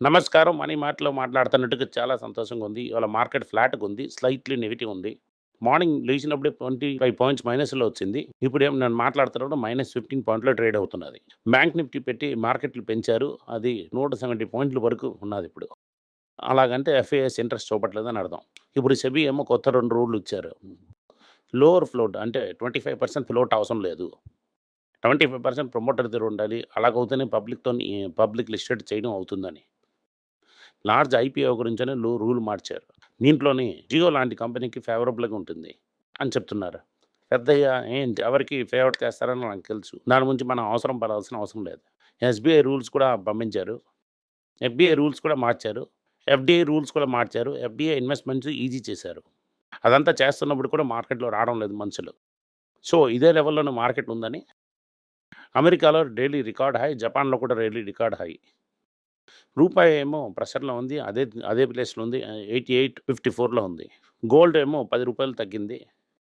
నమస్కారం. మనీ మార్ట్‌లో మాట్లాడుతున్నట్టుగా చాలా సంతోషంగా ఉంది. ఇవాళ మార్కెట్ ఫ్లాట్‌గా ఉంది. స్లైట్‌లీ నెగిటివ్ ఉంది. మార్నింగ్ లేచినప్పుడే 25 పాయింట్స్ మైనస్‌లో వచ్చింది. ఇప్పుడు ఇప్పుడేమో నేను మాట్లాడుతున్నప్పుడు -15 పాయింట్‌లో ట్రేడ్ అవుతున్నది. బ్యాంక్ నిఫ్టీ పెట్టి మార్కెట్‌లు పెంచారు. అది 170 పాయింట్ల వరకు ఉన్నదిప్పుడు. అలాగంటే ఎఫ్ఐఎస్ ఇంట్రెస్ట్ చూపట్లేదని అర్థం. ఇప్పుడు సెబీ ఏమో కొత్త రెండు రూళ్ళు ఇచ్చారు. లోవర్ ఫ్లోట్ అంటే 25% ఫ్లోట్ అవసరం లేదు. 25% ప్రమోటర్ దగ్గర ఉండాలి. అలాగవుతేనే పబ్లిక్‌తోని పబ్లిక్ లిస్టెడ్ చేయడం అవుతుందని. లార్జ్ ఐపీఓ గురించనే లో రూల్ మార్చారు. దీంట్లోని జియో లాంటి కంపెనీకి ఫేవరబుల్‌గా ఉంటుంది అని చెప్తున్నారు. పెద్దయ్య ఏంటి ఎవరికి ఫేవర్ చేస్తారని నాకు తెలుసు. దాని గురించి మనం అవసరం పడాల్సిన అవసరం లేదు. ఎస్‌బీఐ రూల్స్ కూడా పంపించారు. ఎఫ్బీఐ రూల్స్ కూడా మార్చారు. ఎఫ్‌డీఐ రూల్స్ కూడా మార్చారు. ఎఫ్‌డీఐ ఇన్వెస్ట్‌మెంట్స్ ఈజీ చేశారు. అదంతా చేస్తున్నప్పుడు కూడా మార్కెట్‌లో రావడం లేదు మనుషులు. సో, ఇదే లెవెల్‌లోనే మార్కెట్ ఉందని అమెరికాలో డైలీ రికార్డ్ హై. జపాన్‌లో కూడా డైలీ రికార్డ్ హై. రూపాయి ఏమో ప్రెషర్‌లో ఉంది. అదే అదే ప్లేస్‌లో ఉంది. 88.54లో ఉంది. గోల్డ్ ఏమో పది రూపాయలు తగ్గింది.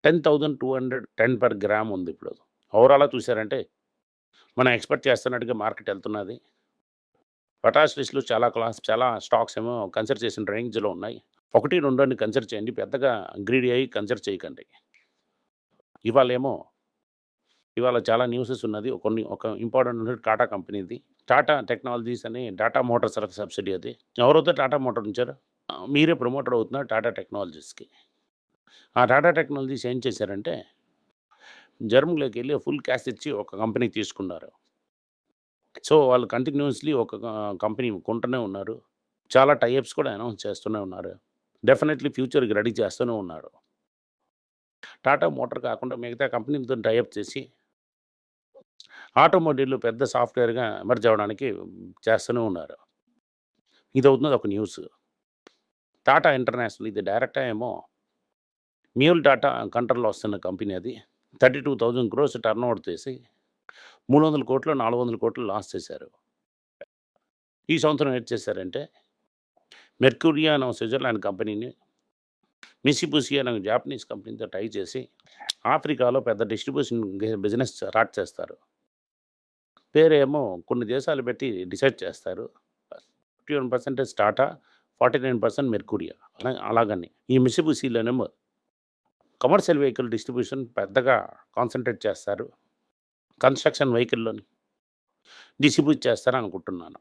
10,210 పర్ గ్రామ్ ఉంది ఇప్పుడు. ఓవరాల్‌గా చూసారంటే మనం ఎక్స్‌పెక్ట్ చేస్తున్నట్టుగా మార్కెట్ వెళ్తున్నది పొటాష్ లిస్ట్‌లో చాలా క్లాస్ చాలా స్టాక్స్ ఏమో కన్సిడర్ చేసిన రేంజ్‌లో ఉన్నాయి. 1, 2 అని కన్సిడర్ చేయండి. పెద్దగా గ్రీడీ అయ్యి కన్సిడర్ చేయకండి. ఇవాళ ఏమో ఇవాళ చాలా న్యూసెస్ ఉన్నది. కొన్ని ఒక ఇంపార్టెంట్ టాటా కంపెనీది. టాటా టెక్నాలజీస్ అని టాటా మోటార్స్ సబ్సిడీ అది. ఎవరైతే టాటా మోటార్ ఉంచారు మీరే ప్రమోటర్ అవుతున్నారు టాటా టెక్నాలజీస్‌కి. ఆ టాటా టెక్నాలజీస్ ఏం చేశారంటే జర్మనీలోకెళ్ళి ఫుల్ క్యాష్ ఇచ్చి ఒక కంపెనీ తీసుకున్నారు. సో, వాళ్ళు కంటిన్యూస్లీ ఒక కంపెనీ కొంటూనే ఉన్నారు. చాలా టైప్స్ కూడా అనౌన్స్ చేస్తూనే ఉన్నారు. డెఫినెట్‌లీ ఫ్యూచర్‌కి రెడీ చేస్తూనే ఉన్నారు. టాటా మోటార్ కాకుండా మిగతా కంపెనీలతోని టై అప్ చేసి ఆటోమొబైల్ పెద్ద సాఫ్ట్‌వేర్‌గా ఎమర్జ్ అవ్వడానికి చేస్తూనే ఉన్నారు. ఇది ఇదవుతున్నది ఒక న్యూస్. టాటా ఇంటర్నేషనల్ ఇది డైరెక్ట్‌గా ఏమో మ్యూల్ టాటా కంట్రోల్‌లో వస్తున్న కంపెనీ అది. 32,000 క్రోర్స్ ఓవర్ చేసి 300 కోట్లు, 400 కోట్లు లాస్ చేశారు. ఈ సంవత్సరం ఏం చేశారంటే మెర్క్యూరియా అనే స్విట్జర్లాండ్ కంపెనీని మిసిపుసి అనే జాపనీస్ కంపెనీతో టై చేసి ఆఫ్రికాలో పెద్ద డిస్ట్రిబ్యూషన్ బిజినెస్ స్టార్ట్ చేస్తారు. పేరేమో కొన్ని దేశాలు పెట్టి డిసైడ్ చేస్తారు. 51% Tata, forty nine percent Mercuria అలా అలాగని. ఈ మిత్సుబిషిలోనేమో కమర్షియల్ వెహికల్ డిస్ట్రిబ్యూషన్ పెద్దగా కాన్సంట్రేట్ చేస్తారు. కన్‌స్ట్రక్షన్ వెహికల్‌లోని డిస్ట్రిబ్యూట్ చేస్తారనుకుంటున్నాను.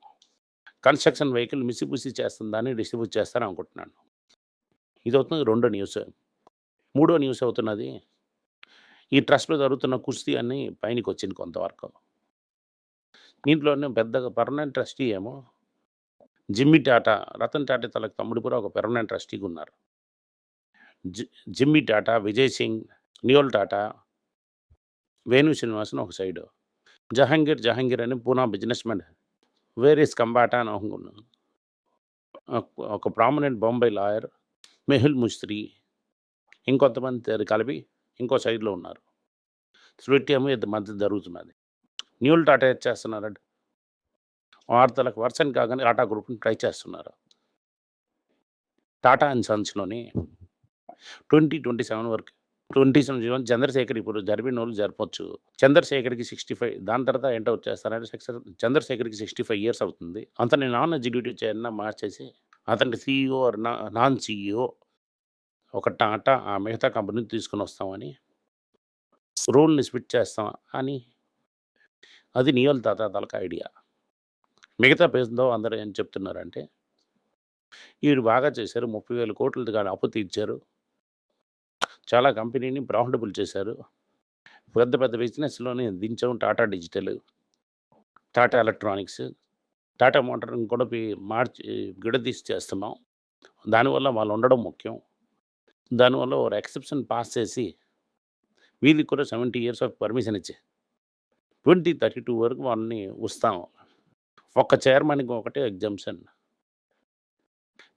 కన్‌స్ట్రక్షన్ వెహికల్ మిసిబుసి చేస్తుందని డిస్ట్రిబ్యూట్ చేస్తారని అనుకుంటున్నాను ఇది అవుతుంది రెండో న్యూస్. మూడో న్యూస్ అవుతున్నది ఈ ట్రస్ట్‌లో జరుగుతున్న కుస్తీ అని పైనకి వచ్చింది కొంతవరకు. దీంట్లోనే పెద్దగా పర్మనెంట్ ట్రస్టీ ఏమో జిమ్మి టాటా, రతన్ టాటా తలకు తమ్ముడు కూడా ఒక పెర్మనెంట్ ట్రస్టీగా ఉన్నారు. జి జిమ్మి టాటా, విజయ్ సింగ్, నియోల్ టాటా, వేణు శ్రీనివాసన్ ఒక సైడు. జహాంగీర్, జహాంగీర్ అని Poona business man. Where is Cambatta అని ఒక ఒక ప్రామినెంట్ బొంబాయి లాయర్ మెహుల్ ముస్త్రి ఇంకొంతమంది కలిపి ఇంకో సైడ్‌లో ఉన్నారు. స్వీట్ ఏమో ఇద్దరు మధ్య జరుగుతున్నది. న్యూల్ టాటా చేస్తున్నారండి వార్తలకు వర్షన్ కాగానే టాటా గ్రూప్‌ని ట్రై చేస్తున్నారు. టాటా అండ్ సన్స్‌లోని 2027 వరకు 27 చంద్రశేఖర్ ఇప్పుడు జరిపినోళ్ళు జరపొచ్చు. చంద్రశేఖర్‌కి 65 దాని తర్వాత ఎంటర్ ఔట్ చేస్తారంటే సక్సెస్ చంద్రశేఖర్‌కి 65 ఇయర్స్ అవుతుంది. అతని నాన్ ఎగ్జిక్యూటివ్ చైర్మన్ మార్చేసి అతని సీఈఓ నా నాన్ సీఈఓ ఒక టాటా ఆ మిగతా కంపెనీని తీసుకొనొస్తామని రోల్‌ని స్పిట్ చేస్తాం అని అది నియోల్ తాత తాలూకా ఐడియా. మిగతా పేరుతో అందరూ ఏం చెప్తున్నారంటే వీరు బాగా చేశారు. ముప్పై వేల కోట్లది కానీ అప్పు తీర్చారు. చాలా కంపెనీని ప్రాఫిటబుల్ చేశారు. పెద్ద పెద్ద బిజినెస్లోనే దించాం టాటా డిజిటల్, టాటా ఎలక్ట్రానిక్స్, టాటా మోటార్‌ని కూడా మార్చి విడదీసి చేస్తున్నాం. దానివల్ల వాళ్ళు ఉండడం ముఖ్యం. దానివల్ల ఒక ఎక్సెప్షన్ పాస్ చేసి వీళ్ళకి కూడా 70 ఇయర్స్ ఆఫ్ పర్మిషన్ ఇచ్చే 2032 వరకు వాళ్ళని ఉంచుతాం. ఒక్క చైర్మన్‌కి ఒకటే ఎగ్జామ్షన్.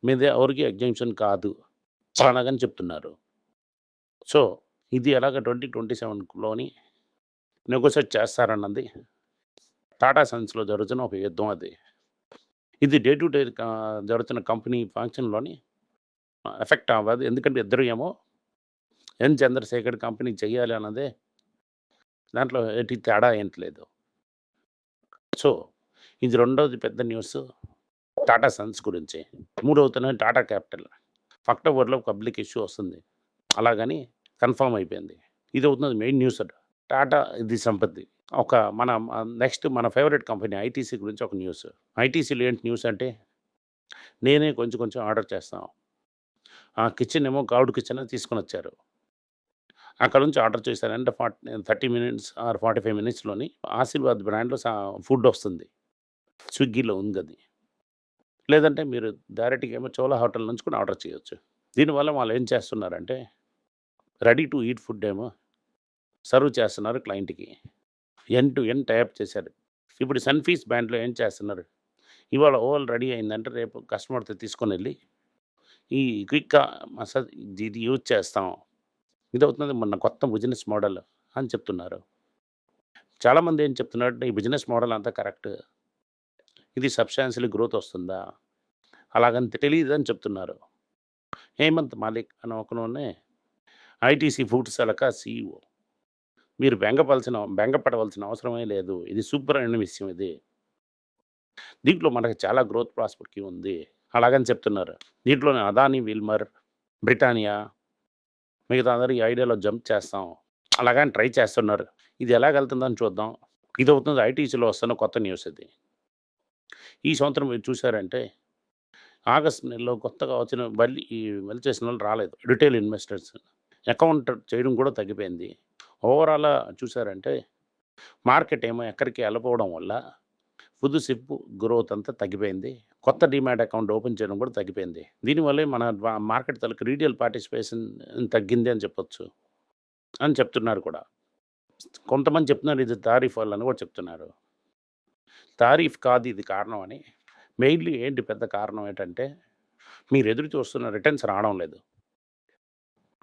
మీద ఎవరికి ఎగ్జామ్షన్ కాదు. అలాగని చెప్తున్నారు. సో, ఇది ఎలాగ 2027లోని నెగోషియేట్ చేస్తారన్నది టాటా సన్స్‌లో జరుగుతున్న ఒక యుద్ధం అది. ఇది డే టు డే జరుగుతున్న కంపెనీ ఫంక్షన్‌లోని ఎఫెక్ట్ అవ్వదు. ఎందుకంటే ఇద్దరు ఏమో ఎన్ చంద్రశేఖర్ కంపెనీ చెయ్యాలి అన్నదే దాంట్లో ఎట్టి తేడా ఏంటి లేదు. సో, ఇది రెండోది పెద్ద న్యూస్. టాటా సన్స్ గురించి. మూడవతనే టాటా క్యాపిటల్. అక్టోబర్లో పబ్లిక్ ఇష్యూ వస్తుంది. అలాగని కన్ఫర్మ్ అయిపోయింది. ఇది అవుతుంది మెయిన్ న్యూస్ అట. టాటా ఇది సంపత్తి. ఒక మన నెక్స్ట్ మన ఫేవరెట్ కంపెనీ ఐటీసీ గురించి ఒక న్యూస్. ఐటీసీలో ఏంటి న్యూస్ అంటే నేనే కొంచెం కొంచెం ఆర్డర్ చేస్తాను. ఆ కిచెన్ ఏమో గౌడ్ కిచెన్ తీసుకొని వచ్చారు. అక్కడ నుంచి ఆర్డర్ చేశారంటే forty thirty minutes or forty five మినిట్స్లోని Aashirvaad బ్రాండ్లో ఫుడ్ వస్తుంది. స్విగ్గీలో ఉంది అది. లేదంటే మీరు డైరెక్ట్గా ఏమో చోలా హోటల్ నుంచి కూడా ఆర్డర్ చేయొచ్చు. దీనివల్ల వాళ్ళు ఏం చేస్తున్నారంటే రెడీ టు ఈట్ ఫుడ్ ఏమో సర్వ్ చేస్తున్నారు క్లయింట్కి. ఎన్ టు ఎన్ టైప్ చేశారు. ఇప్పుడు సన్ఫీస్ బ్యాండ్లో ఏం చేస్తున్నారు? ఇవాళ ఓవల్ రెడీ అయిందంటే రేపు కస్టమర్తో తీసుకొని వెళ్ళి ఈ క్విక్గా మసాజ్ ఇది యూజ్ చేస్తాం. ఇది మన కొత్త బిజినెస్ మోడల్ అని చెప్తున్నారు. చాలామంది ఏం చెప్తున్నారంటే ఈ బిజినెస్ మోడల్ అంతా కరెక్ట్. ఇది సబ్స్టాన్షియల్ గ్రోత్ వస్తుందా? అలాగని తెలియదు అని చెప్తున్నారు. హేమంత్ మాలిక్ అని ఒకనే ఐటీసీ ఫుడ్స్ అలక సీఈఓ. మీరు బెంగపలసిన బెంగపడవలసిన అవసరమే లేదు. ఇది సూపర్ అయిన విషయం ఇది. దీంట్లో మనకు చాలా గ్రోత్ ప్రాస్పెక్ట్ ఉంది. అలాగని చెప్తున్నారు. దీంట్లోనే అదాని విల్మర్ బ్రిటానియా మిగతా అందరూ ఈ ఐడియాలో జంప్ చేస్తాం. అలాగని ట్రై చేస్తున్నారు. ఇది ఎలాగెళ్తుందని చూద్దాం. ఇది అవుతుంది ఐటీసీలో వస్తున్న కొత్త న్యూస్ ఇది. ఈ సంవత్సరం మీరు చూసారంటే ఆగస్ట్ నెలలో కొత్తగా వచ్చిన మళ్ళీ ఈ మళ్ళీ చేసిన వాళ్ళు రాలేదు. Retail investors. అకౌంట్ చేయడం కూడా తగ్గిపోయింది. ఓవరాల్ చూసారంటే మార్కెట్ ఏమో ఎక్కడికి వెళ్ళిపోవడం వల్ల పుదు సిప్ గ్రోత్ అంతా తగ్గిపోయింది. కొత్త డిమాట్ అకౌంట్ ఓపెన్ చేయడం కూడా తగ్గిపోయింది. దీనివల్లే మన మార్కెట్ తలకు రీటైల్ పార్టిసిపేషన్ తగ్గింది అని చెప్పొచ్చు అని చెప్తున్నారు కూడా. కొంతమంది చెప్తున్నారు ఇది తారీఫ్ వల్ల అని కూడా చెప్తున్నారు. తారీఫ్ కాదు ఇది కారణం అని. మెయిన్లీ ఏంటి పెద్ద కారణం ఏంటంటే మీరు ఎదురు చూస్తున్న రిటర్న్స్ రావడం లేదు.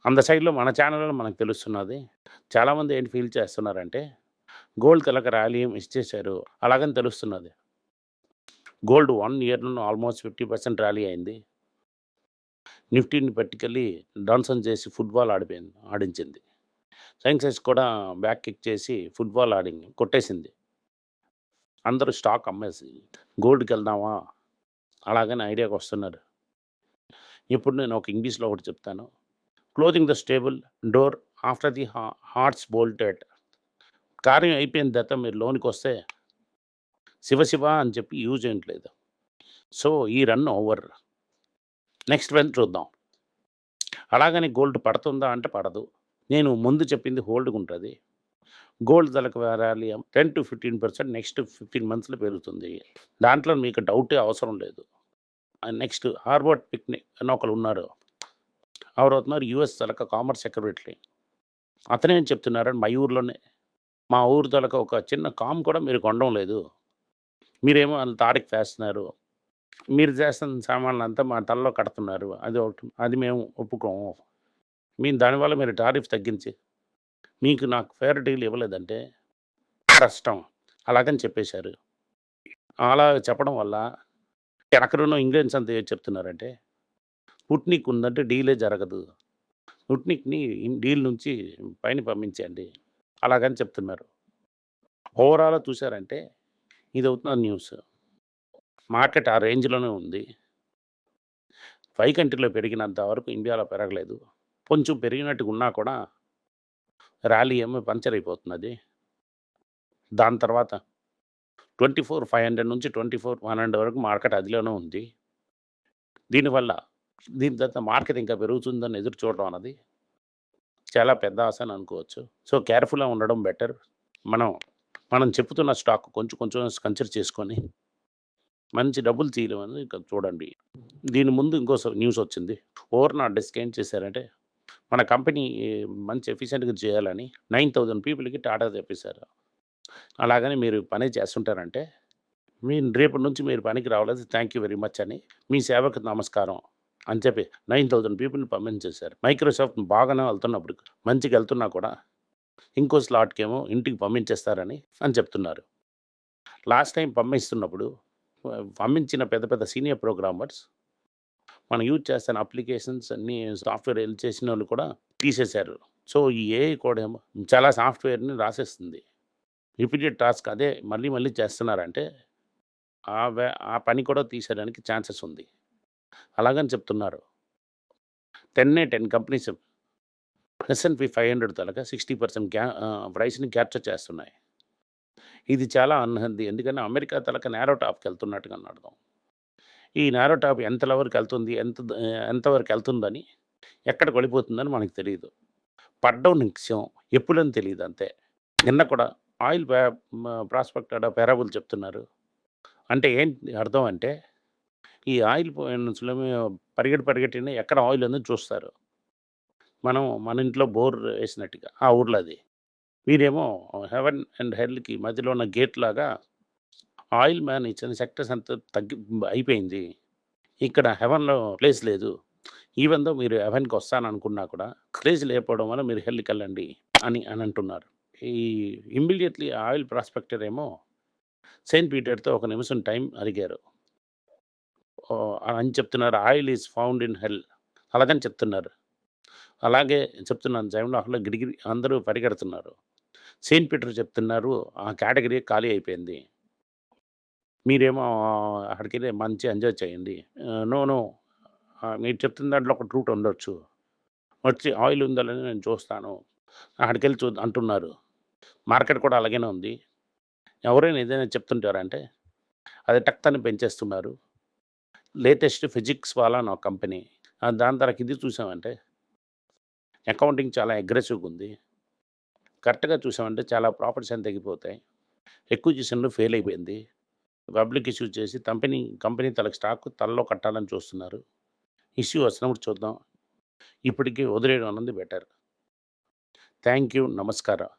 అంత సైడ్లో మన ఛానల్లో మనకు తెలుస్తున్నది. చాలామంది ఏంటి ఫీల్ చేస్తున్నారంటే గోల్డ్ కలక ర్యాలీ ఇచ్చేశారు అలాగని తెలుస్తున్నది. గోల్డ్ వన్ ఇయర్లో ఆల్మోస్ట్ ఫిఫ్టీ పర్సెంట్ ర్యాలీ అయింది. నిఫ్టీని పట్టుకెళ్ళి డాన్సన్ చేసి ఫుట్బాల్ ఆడిపోయింది ఆడించింది. సెన్సెక్స్ కూడా బ్యాక్ కిక్ చేసి ఫుట్బాల్ ఆడి కొట్టేసింది. అందరూ స్టాక్ అమ్మేసి గోల్డ్కి వెళ్దామా? అలాగని ఐడియాకి వస్తున్నారు. ఇప్పుడు నేను ఒక ఇంగ్లీష్లో ఒకటి చెప్తాను. Closing the stable door after the horse's bolted కార్యం అయిపోయిన తర్వాత మీరు లోనికి వస్తే శివ శివ అని చెప్పి యూజ్ చేయట్లేదు. సో ఈ రన్ ఓవర్. నెక్స్ట్ రన్ చూద్దాం. అలాగని గోల్డ్ పడుతుందా అంటే పడదు. నేను ముందు చెప్పింది హోల్డ్గా ఉంటుంది. గోల్డ్ ధరకు వేరాలి ten to fifteen percent next fifteen మంత్స్లో పెరుగుతుంది. దాంట్లో మీకు డౌట్ అవసరం లేదు. నెక్స్ట్ హార్వర్డ్ పిక్నిక్ అని ఒకరు ఉన్నారు. ఎవరు అవుతున్నారు యుఎస్ తలక కామర్స్ సెక్రటరీ అతనే చెప్తున్నారని మా ఊర్లోనే మా ఊరు తలక ఒక చిన్న కామ్ కూడా మీరు కొనడం లేదు. మీరేమో వాళ్ళ తారీఖు వేస్తున్నారు. మీరు చేస్తున్న సామాన్లు అంతా మా తలలో కడుతున్నారు. అది ఒకటి అది మేము ఒప్పుకోము. మీ దానివల్ల మీరు టారిఫ్ తగ్గించి మీకు నాకు ఫేర్ డీల్ ఇవ్వలేదంటే కష్టం. అలాగని చెప్పేశారు. అలా చెప్పడం వల్ల ఎక్కడనో ఇంగ్లీష్ అంతా ఏం చెప్తున్నారంటే పుట్నిక్ ఉందంటే డీలే జరగదు. పుట్నిక్ని డీల్ నుంచి పైన పంపించండి అలాగని చెప్తున్నారు. ఓవరాల్ చూసారంటే ఇది అవుతున్న న్యూస్. మార్కెట్ ఆ రేంజ్లోనే ఉంది. పై కంట్రీలో పెరిగినంత వరకు ఇండియాలో పెరగలేదు. కొంచెం పెరిగినట్టుగా ఉన్నా కూడా ర్యాలీ ఏమో పంచర్ అయిపోతున్నది. దాని తర్వాత ట్వంటీ ఫోర్ ఫైవ్ హండ్రెడ్ నుంచి ట్వంటీ ఫోర్ వన్ హండ్రెడ్ వరకు మార్కెట్ అదిలోనే ఉంది. దీనివల్ల దీని తర్వాత మార్కెట్ ఇంకా పెరుగుతుందని ఎదురు చూడడం అన్నది చాలా పెద్ద ఆశ అని అనుకోవచ్చు. సో కేర్ఫుల్గా ఉండడం బెటర్. మనం మనం చెప్తున్న స్టాక్ కొంచెం కొంచెం కన్సిడర్ చేసుకొని మంచి డబ్బులు తీయలేమని ఇక చూడండి. దీని ముందు ఇంకో న్యూస్ వచ్చింది. ఓవర్ నా డెస్క్ ఏం చేశారంటే మన కంపెనీ మంచి ఎఫిషియెంట్గా చేయాలని నైన్ థౌజండ్ పీపుల్కి టాటా తెప్పిస్తారు అలాగని మీరు పని చేస్తుంటారంటే మీ రేపటి నుంచి మీరు పనికి రావలేదు థ్యాంక్ యూ వెరీ మచ్ అని మీ సేవకు నమస్కారం. అని చెప్పి నైన్ థౌజండ్ పీపుల్ని పంపించేశారు. మైక్రోసాఫ్ట్ బాగానే వెళ్తున్నప్పుడు మంచిగా వెళ్తున్నా కూడా ఇంకో స్లాట్కి ఏమో ఇంటికి పంపించేస్తారని అని చెప్తున్నారు. లాస్ట్ టైం పంపిస్తున్నప్పుడు పంపించిన పెద్ద పెద్ద సీనియర్ ప్రోగ్రామర్స్ మనం యూజ్ చేస్తున్న అప్లికేషన్స్ అన్ని సాఫ్ట్వేర్ హెల్ప్ చేసిన వాళ్ళు కూడా తీసేశారు. సో ఈ ఏఐ కూడా ఏమో చాలా సాఫ్ట్వేర్ని రాసేస్తుంది. రిపీటెడ్ టాస్క్ అదే మళ్ళీ మళ్ళీ చేస్తున్నారంటే ఆ ఆ పని కూడా తీసేయడానికి ఛాన్సెస్ ఉంది. అలాగని చెప్తున్నారు. 10ఏ 10 కంపెనీస్ ఎస్ఎన్‌పి 500 తాలూకా 60% గ్యా క్యా ప్రైస్‌ని క్యాప్చర్ చేస్తున్నాయి. ఇది చాలా అన్‌హెల్తీ. ఎందుకంటే అమెరికా తలక నేరో టాప్కి వెళ్తున్నట్టుగా అర్థం. ఈ నేరో టాప్ ఎంత వెళ్తుంది ఎంత ఎంతవరకు వెళ్తుందని ఎక్కడికి వెళ్ళిపోతుందని మనకు తెలియదు పడ్డం నిత్యం. ఎప్పుడని తెలియదు అంతే. నిన్న కూడా ఆయిల్ ప్రాస్పెక్ట్ అడ పేరాబుల్ చెప్తున్నారు. అంటే ఏంటి అర్థం అంటే, ఈ ఆయిల్ పోయినసలు పరిగెట్టి పరిగెట్టిన ఎక్కడ ఆయిల్ ఉందని చూస్తారు. మనం మన ఇంట్లో బోర్ వేసినట్టుగా ఆ ఊర్లో అది. మీరేమో హెవెన్ అండ్ హెల్‌కి మధ్యలో ఉన్న గేట్ లాగా ఆయిల్ మ్యాన్ ఇచ్చిన సెక్టర్స్ అంత తగ్గి అయిపోయింది. ఇక్కడ హెవెన్‌లో ప్లేస్ లేదు. ఈవెన్ దో మీరు హెవెన్‌కి వస్తాననుకున్నా కూడా క్రేజ్ లేకపోవడం వల్ల మీరు హెల్కి వెళ్ళండి అని అని అంటున్నారు. ఈ ఇమ్మీడియట్లీ ఆయిల్ ప్రాస్పెక్టర్ ఏమో సెయింట్ పీటర్‌తో ఒక నిమిషం టైం అడిగారు. అని చెప్తున్నారు. Oil is found in hell అలాగని చెప్తున్నారు. అలాగే చెప్తున్నాను జైమన్ గిడిగిడి అందరూ పరిగెడుతున్నారు. సెయింట్ పీటర్ చెప్తున్నారు. ఆ కేటగిరీ ఖాళీ అయిపోయింది. మీరేమో అక్కడికెళ్ళి మంచి ఎంజాయ్ చేయండి. నో నో మీరు చెప్తున్న దాంట్లో ఒక రూట్ ఉండొచ్చు. వచ్చి ఆయిల్ ఉందో నేను చూస్తాను. అక్కడికి వెళ్ళి చూ అంటున్నారు. మార్కెట్ కూడా అలాగనే ఉంది. ఎవరైనా ఏదైనా చెప్తుంటారంటే, అది టక్తాన్ని పెంచేస్తున్నారు. లేటెస్ట్ ఫిజిక్స్ వాళ్ళ నా కంపెనీ. దాని తర్వాత ఇది చూసామంటే అకౌంటింగ్ చాలా అగ్రెసివ్‌గా ఉంది. కరెక్ట్‌గా చూసామంటే చాలా ప్రాఫిట్స్ అని తగ్గిపోతాయి. అక్విజిషన్‌లో ఫెయిల్ అయిపోయింది. పబ్లిక్ ఇష్యూ చేసి కంపెనీ కంపెనీ తల స్టాక్ తలలో కట్టాలని చూస్తున్నారు. ఇష్యూ వచ్చినప్పుడు చూద్దాం. ఇప్పటికి వదిలేయడం అన్నది బెటర్. Thank you. నమస్కారం.